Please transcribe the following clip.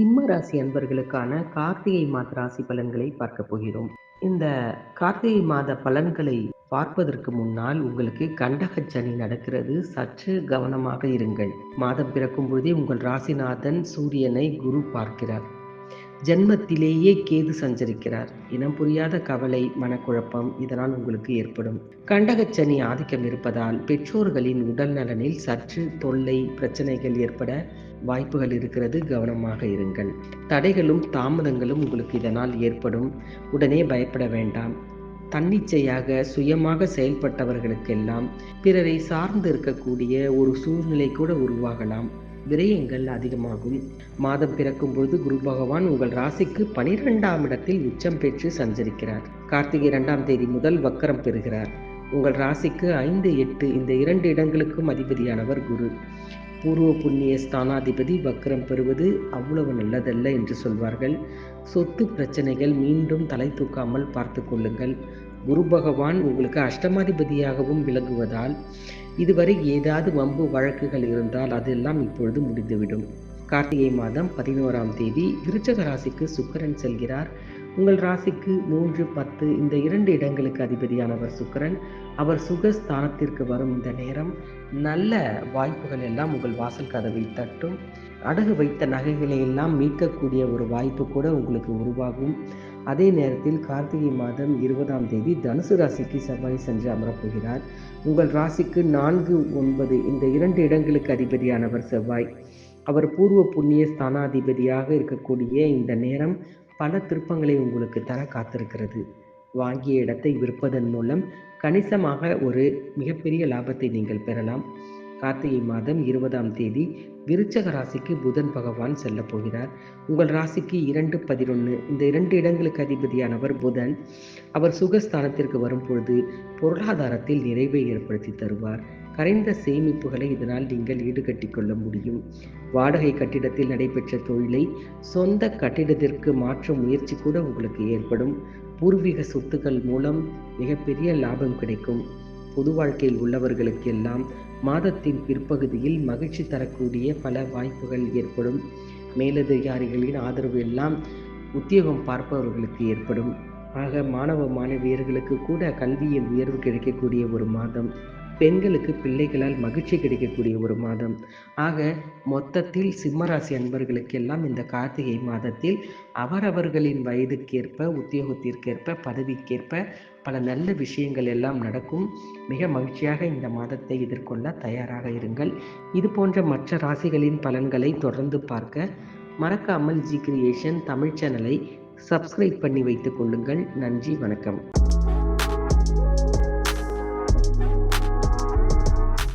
சிம்ம ராசி அன்பர்களுக்கான கார்த்திகை மாத ராசி பலன்களை பார்க்க போகிறோம். இந்த கார்த்திகை மாத பலன்களை பார்ப்பதற்கு முன்னால் உங்களுக்கு கண்டக சனி நடக்கிறது. சற்று கவனமாக இருங்கள். மாதம் பிறக்கும் பொழுதே உங்கள் ராசிநாதன் சூரியனை குரு பார்க்கிறார். ஜென்மத்திலேயே கேது சஞ்சரிக்கிறார். இனம் புரியாத கவலை மனக்குழப்பம் இதனால் உங்களுக்கு ஏற்படும். கண்டகச்சனி ஆதிக்கம் இருப்பதால் பெற்றோர்களின் உடல் நலனில் சற்று தொல்லை பிரச்சனைகள் ஏற்பட வாய்ப்புகள் இருக்கிறது கவனமாக இருங்கள். தடைகளும் தாமதங்களும் உங்களுக்கு இதனால் ஏற்படும். உடனே பயப்பட வேண்டாம். தன்னிச்சையாக சுயமாக செயல்பட்டவர்களுக்கெல்லாம் பிறரை சார்ந்து இருக்கக்கூடிய ஒரு சூழ்நிலை கூட உருவாகலாம். விரயங்கள் அதிகமாகும். மாதம் பிறக்கும் பொழுது குரு பகவான் உங்கள் ராசிக்கு பனிரெண்டாம் இடத்தில் உச்சம் பெற்று சஞ்சரிக்கிறார். கார்த்திகை இரண்டாம் தேதி முதல் வக்கரம் பெறுகிறார். உங்கள் ராசிக்கு ஐந்து எட்டு இந்த இரண்டு இடங்களுக்கும் அதிபதியானவர் குரு. பூர்வ புண்ணிய ஸ்தானாதிபதி வக்கரம் பெறுவது அவ்வளவு நல்லதல்ல என்று சொல்வார்கள். சொத்து பிரச்சனைகள் மீண்டும் தலை தூக்காமல் பார்த்து கொள்ளுங்கள். குரு பகவான் உங்களுக்கு அஷ்டமாதிபதியாகவும் விளங்குவதால் இதுவரை ஏதாவது வம்பு வழக்குகள் இருந்தால் அதெல்லாம் இப்பொழுது முடிந்துவிடும். கார்த்திகை மாதம் பதினோராம் தேதி விருச்சக ராசிக்கு சுக்கரன் செல்கிறார். உங்கள் ராசிக்கு மூன்று பத்து இந்த இரண்டு இடங்களுக்கு அதிபதியானவர் சுக்கரன். அவர் சுகஸ்தானத்திற்கு வரும் இந்த நேரம். நல்ல வாய்ப்புகள் எல்லாம் உங்கள் வாசல் கதவை தட்டும். அடகு வைத்த நகைகளை எல்லாம் மீட்கக்கூடிய ஒரு வாய்ப்பு கூட உங்களுக்கு உருவாகும். அதே நேரத்தில் கார்த்திகை மாதம் இருபதாம் தேதி தனுசு ராசிக்கு செவ்வாய் சென்று அமரப்போகிறார். உங்கள் ராசிக்கு நான்கு ஒன்பது இந்த இரண்டு இடங்களுக்கு அதிபதியானவர் செவ்வாய். அவர் பூர்வ புண்ணிய ஸ்தானாதிபதியாக இருக்கக்கூடிய இந்த நேரம் பல திருப்பங்களை உங்களுக்கு தர காத்திருக்கிறது. வாங்கிய இடத்தை விற்பதன் மூலம் கணிசமாக ஒரு மிகப்பெரிய லாபத்தை நீங்கள் பெறலாம். கார்த்திகை மாதம் இருபதாம் தேதி விருச்சக ராசிக்கு புதன் பகவான் செல்ல போகிறார். உங்கள் ராசிக்கு இரண்டு பதினொன்று இந்த இரண்டு இடங்களுக்கு அதிபதியானவர் புதன். அவர் சுகஸ்தானத்திற்கு வரும் பொழுது பொருளாதாரத்தில் நிறைவை ஏற்படுத்தி தருவார். கரைந்த சேமிப்புகளை இதனால் நீங்கள் ஈடுகட்டி கொள்ள முடியும். வாடகை கட்டிடத்தில் நடைபெற்ற தொழிலை சொந்த கட்டிடத்திற்கு மாற்ற முயற்சி கூட உங்களுக்கு ஏற்படும். பூர்வீக சொத்துக்கள் மூலம் மிகப்பெரிய லாபம் கிடைக்கும். பொது வாழ்க்கையில் உள்ளவர்களுக்கு எல்லாம் மாதத்தின் பிற்பகுதியில் மகிழ்ச்சி தரக்கூடிய பல வாய்ப்புகள் ஏற்படும். மேலதிகாரிகளின் ஆதரவு எல்லாம் உத்தியோகம் பார்ப்பவர்களுக்கு ஏற்படும். ஆக மாணவ மாணவியர்களுக்கு கூட கல்வியின் உயர்வு கிடைக்கக்கூடிய ஒரு மாதம். பெண்களுக்கு பிள்ளைகளால் மகிழ்ச்சி கிடைக்கக்கூடிய ஒரு மாதம். ஆக மொத்தத்தில் சிம்மராசி அன்பர்களுக்கெல்லாம் இந்த கார்த்திகை மாதத்தில் அவரவர்களின் வயதுக்கேற்ப உத்தியோகத்திற்கேற்ப பதவிக்கேற்ப பல நல்ல விஷயங்கள் எல்லாம் நடக்கும். மிக மகிழ்ச்சியாக இந்த மாதத்தை எதிர்கொள்ள தயாராக இருங்கள். இது போன்ற மற்ற ராசிகளின் பலன்களை தொடர்ந்து பார்க்க மறக்காமல் ஜி கிரியேஷன் தமிழ் சேனலை சப்ஸ்கிரைப் பண்ணி வைத்துக் கொள்ளுங்கள். நன்றி வணக்கம்.